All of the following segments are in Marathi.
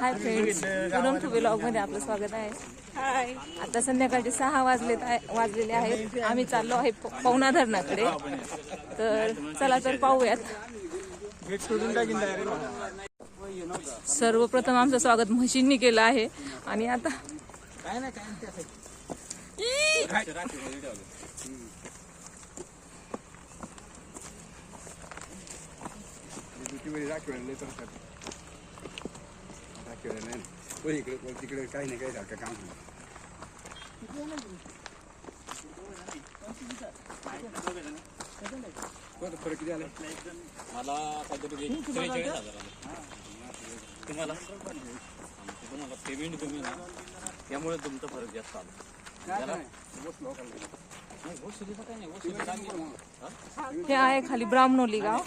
हाय फ्रेंड्स पूनम टू ब्लॉगमध्ये आपलं स्वागत आहे. हाय आता संध्याकाळचे सहा वाजलेत आहे- वाजलेले आहेत. आम्ही चाललो आहे प- पवना धरणाकडे तर चला तर पाहूयात. सर्वप्रथम आमचं स्वागत म्हशींनी केलं आहे. आणि आता ई! इकडे तिकडे काही नाही काही सारखं काम होईल बरं, फरक किती आला? मला काहीतरी त्रेचाळीस हजार आले. तुम्हाला? तुम्हाला पेमेंट कमी ना. त्यामुळे तुमचा फरक जास्त आला. नाही, बस लोकांना. हे आहे खाली ब्राह्मणोली गाव.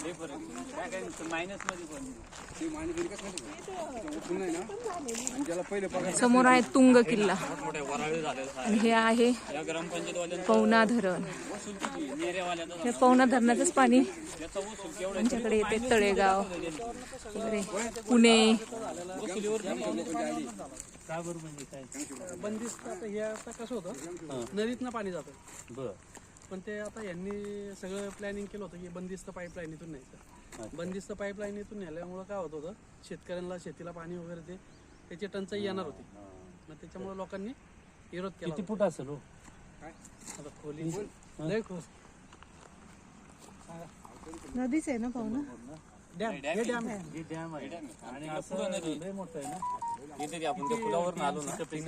समोर आहे तुंग किल्ला. आणि हे आहे पवना धरण. हे पवना धरणाचंच पाणी आमच्याकडे येते तळेगाव वगैरे. पुणे. बंदिस्त आता हे आता कसं होतं? नदीतनं पाणी जातं. बर. पण ते आता यांनी सगळं प्लॅनिंग केलं होतं की बंदिस्त पाईपलाईनीतून न्यायचं. बंदिस्त पाईपलाईनीतून नेल्यामुळं काय होत होतं? शेतकऱ्यांना शेतीला पाणी वगैरे ते त्याची टंचाई येणार होती. मग त्याच्यामुळे लोकांनी विरोध केला किती. फूट असेल हो? आता खोली लय खोल. नदीच आहे ना पाहुणा डॅम हे डॅम आहे. हे डॅम आहे. आणि असं लय मोठं आहे ना? ते आपण त्या पुलावर आलो ना पाणी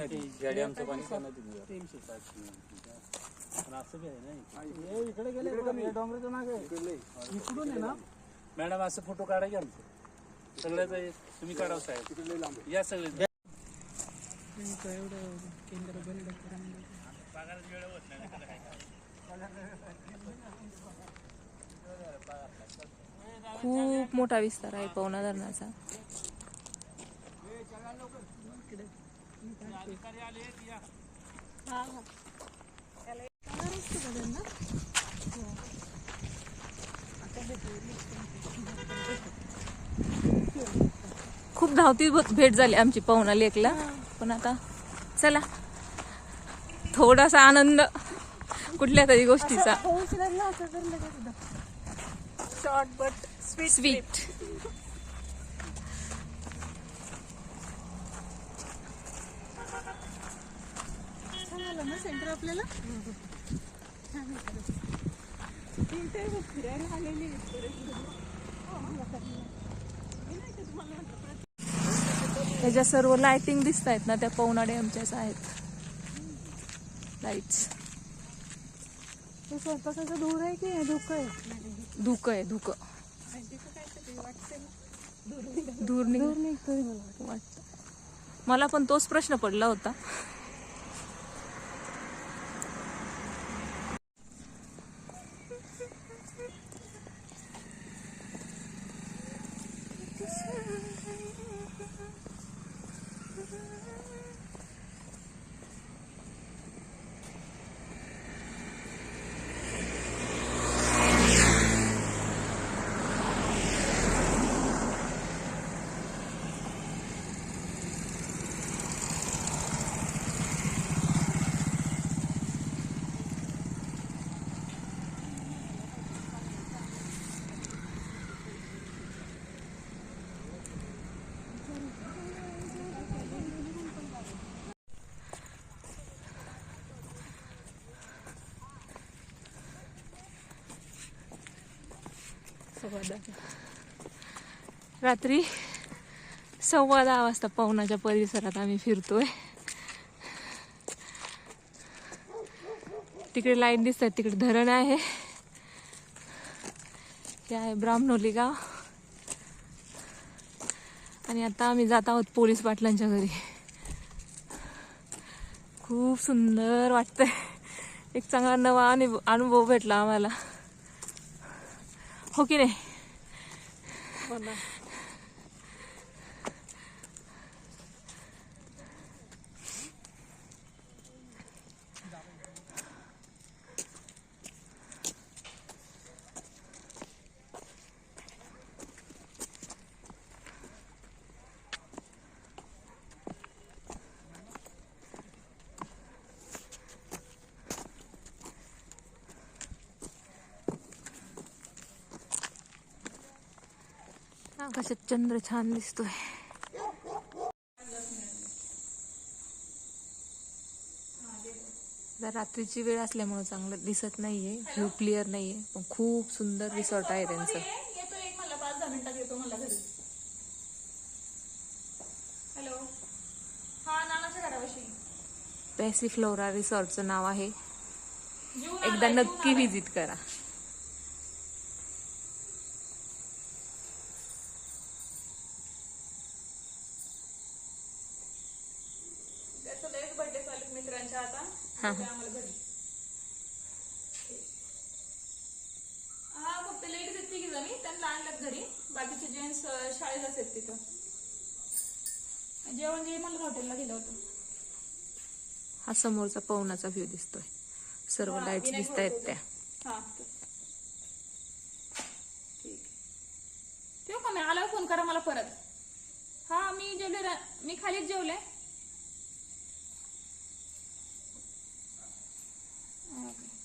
मॅडम असं फोटो काढायचे आमचे. सगळ्याच तुम्ही काढाव साहेब. या सगळे. इथं एवढं केंद्र बंद करून खूप मोठा विस्तार आहे पवना धरणाचा खूप धावती भेट झाली आमची पवना लेकला. पण आता चला. थोडासा आनंद कुठल्या तरी गोष्टीचा. शॉर्ट बट स्वीट स्वीट छान आलं ना सेंटर आपल्याला? फिरायला आलेली. त्याच्या सर्व लाइटिंग दिसत आहेत ना त्या पवना डॅमच्याच आहेत. लाईट्स ते स्वयंपाकाचं दूर आहे की धोकं आहे? धुकं आहे धुकं. धूर निघतोय मला वाटतं. वाटत. मला पण तोच प्रश्न पडला होता. रात्री सव्वा दहा वाजता पवनाच्या परिसरात आम्ही फिरतोय. तिकडे लाइट दिसतात तिकडे धरण आहे. हे आहे ब्राह्मणोली गाव. आणि आता आम्ही जात आहोत पोलीस पाटलांच्या घरी. खूप सुंदर वाटतंय. एक चांगला नवा अनुभव भेटला आम्हाला. हो की नाही आकाशात चंद्र छान दिसतोय रात्रीची वेळ असल्यामुळे चांगलं दिसत नाहीये. व्ह्यू क्लिअर नाहीये. पण खूप सुंदर रिसॉर्ट आहे त्यांचं. येतो एक मला. पाच दहा मिनिटात येतो मला घरी. हॅलो हा नानाच्या घरापाशी. पॅसिफ्लोरा रिसॉर्टचं नाव आहे. एकदा नक्की व्हिजिट करा. एक बर्थडे चालू मित्रांच्या आता. हा. आम्हाला घरी. हा फक्त लेडीज आहेत तिघी जणी. त्यांना आणल्यात घरी. बाकीचे जेंट्स शाळेत आहेत तिथं. जेवण जे मला हॉटेलला दिलं होतं. हा समोरचा पवनाचा व्ह्यू दिसतोय. सर्व हा, लाईट्स विनायक दिसत आहेत होते. त्या. हा ठीक. ठेवू का मी? आल्यावर फोन करा मला परत. हा मी जेवले रा- मी खालीच जेवले. Okay.